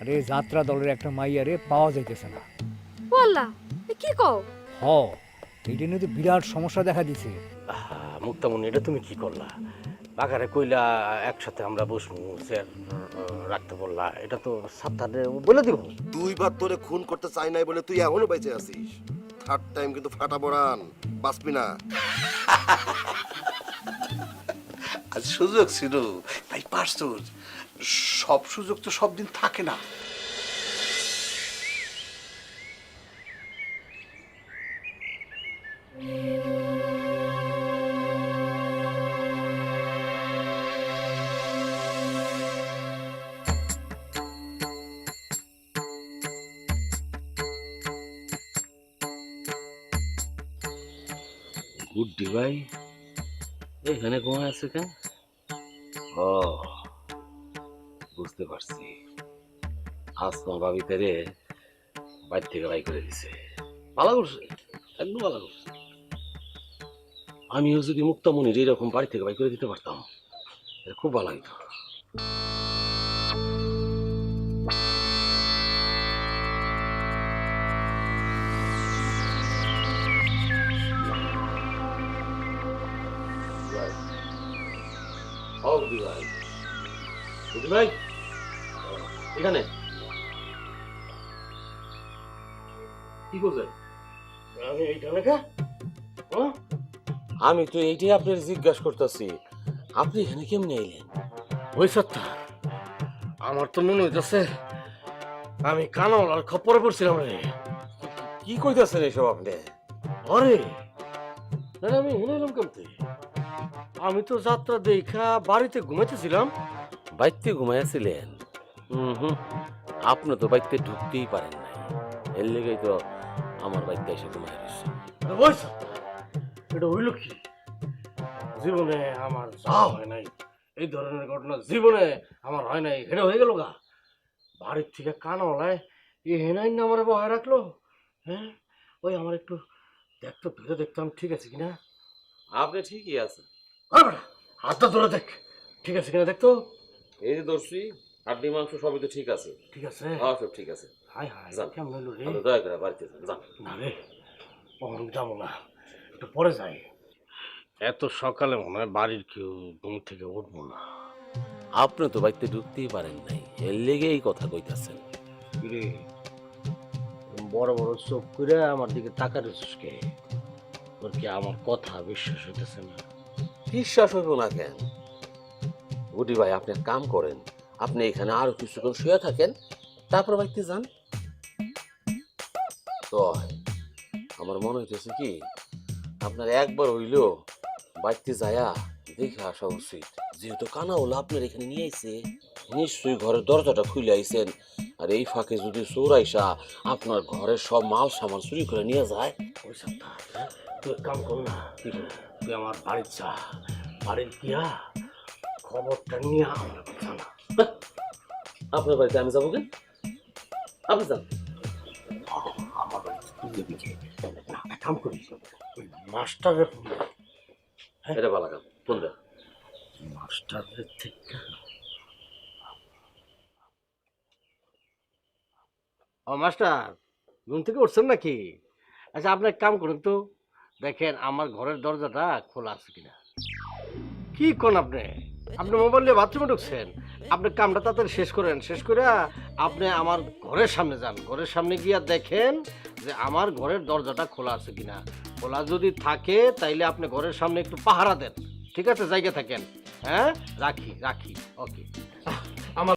আরে যাত্রা দলের একটা মাইয়ারে পাওয়া যাইতেছে না। বললা এ কি কও? হ এইটা নিয়ে তো বিরাট সমস্যা দেখা দিছে। আহা, মুক্তামণি এটা তুমি কি করলা? বাগারে কইলা একসাথে আমরা বসবো স্যার রাখতে বললা। এটা তো সাবধানে বলে দিব। দুইবার তোরে খুন করতে চাই নাই বলে তুই এখনও বেঁচে আছিস। থার্ড টাইম কিন্তু ফাটা পড়ান বাঁচবি না। আজ সুযোগ ছিল। তাই পারছ সব সুযোগ তো সব দিন থাকে না। গুড্ডি ভাই এখানে ঘুমায় আছে কেন? ও বুঝতে পারছি। আসমা ভাবি তেরে বাইর থেকে বাই করে দিছে। ভালো করছে, একদম ভালো করছে। আমিও যদি মুক্তামণির এরকম বাড়ি থেকে বাই করে দিতে পারতাম এটা খুব ভালো হইতো। ভাই। ভাই? এখানে? কি করছেন? আমি এইখানে কা? হ্যাঁ? আমি তো এইটাই আপনার জিজ্ঞাসা করতেছি। আপনি এখানে কেমনে এলেন? ওই সত্তা আমার তো মনে হইতেছে আমি কানাওয়ালার খপ্পরে পড়ছিলাম রে। কি কইতাছেন এসব আপনি? আরে না আমি হেনে এলাম কেমতে আমি তো যাত্রা দেখা বাড়িতে ঘুমাইতেছিলাম। বাইতে ঘুমাইছিলেন হুম হুম। আপনি তো বাইতে ঢুকতেই পারেন নাই। এর লেগেই তো আমার বাইতে এসে ঘুমাই রয়েছে। এটা হইল কি? জীবনে আমার যা হয় নাই এই ধরনের ঘটনা জীবনে আমার হয় নাই এটা হয়ে গেল গা। বাড়ির থেকে কানওয়ালায় এ হেনাই না আমার বহায় রাখল হ্যাঁ? ওই আমার একটু দেখতো ধরে দেখতাম ঠিক আছে কিনা? আপনি ঠিকই আছেন। হাতটা ধরে দেখ ঠিক আছে কিনা দেখতো? এই যে দর্শি হাড্ডি মাংস সবই তো ঠিক আছে। ঠিক আছে? হ্যাঁ সব ঠিক আছে। হাই হাই যান। কেমন হইল রে? আপনি দয়া করে বাড়িতে যান। যান। না রে কখন যাব না। একটু পরে যাই। এত সকালে মনে হয় বাড়ির কেউ ঘুম থেকে উঠবো না। আপনি তো বাড়িতে ঢুকতেই পারেন নাই। এর লেগে এই কথা কইতাছেন। রে বড় বড় চোখ করে আমার দিকে তাকাতেছিস কে? তোর কি আমার কথা বিশ্বাস হইতেছে না? বিশ্বাস হইব না কেন? গুডি ভাই আপনি এক কাম করেন। আপনি এখানে আরও কিছুক্ষণ শুয়ে থাকেন, তারপর বাড়িতে যান। তো আমার মনে হইতেছে কি, আপনার একবার হইলেও বাড়িতে যায়া দেখে আসা উচিত। যেহেতু কানা হলো আপনার এখানে নিয়ে আইছে, নিশ্চয়ই ঘরের দরজাটা খুলে আইছেন। আর এই ফাঁকে যদি চোর আইসা আপনার ঘরের সব মাল সামান চুরি করে নিয়ে যায়, ওই সপ্তাহ তুই কাম কর না, তুই আমার বাড়ির যা, বাড়ির গিয়া খবরটা নিয়ে আমার জানা আপনার বাড়িতে আমি যাব কেন আপনি যান। মাস্টারের এটা ভালো কাম ফোন মাস্টারের থেকে ও মাস্টার, ঘুম থেকে উঠছেন নাকি? আচ্ছা আপনি কাম করুন তো। দেখেন, আমার ঘরের দরজাটা খোলা আছে কিনা। কি কোন আপনি? আপনি মোবাইল নিয়ে বাথরুমে ঢুকছেন? আপনি কামটা তাড়াতাড়ি শেষ করেন, শেষ করে আপনি আমার ঘরের সামনে যান। ঘরের সামনে গিয়া দেখেন যে আমার ঘরের দরজাটা খোলা আছে কিনা। খোলা যদি থাকে, তাইলে আপনি ঘরের সামনে একটু পাহারা দেন। ঠিক আছে? জায়গা থাকেন। হ্যাঁ? রাখি রাখি। ওকে।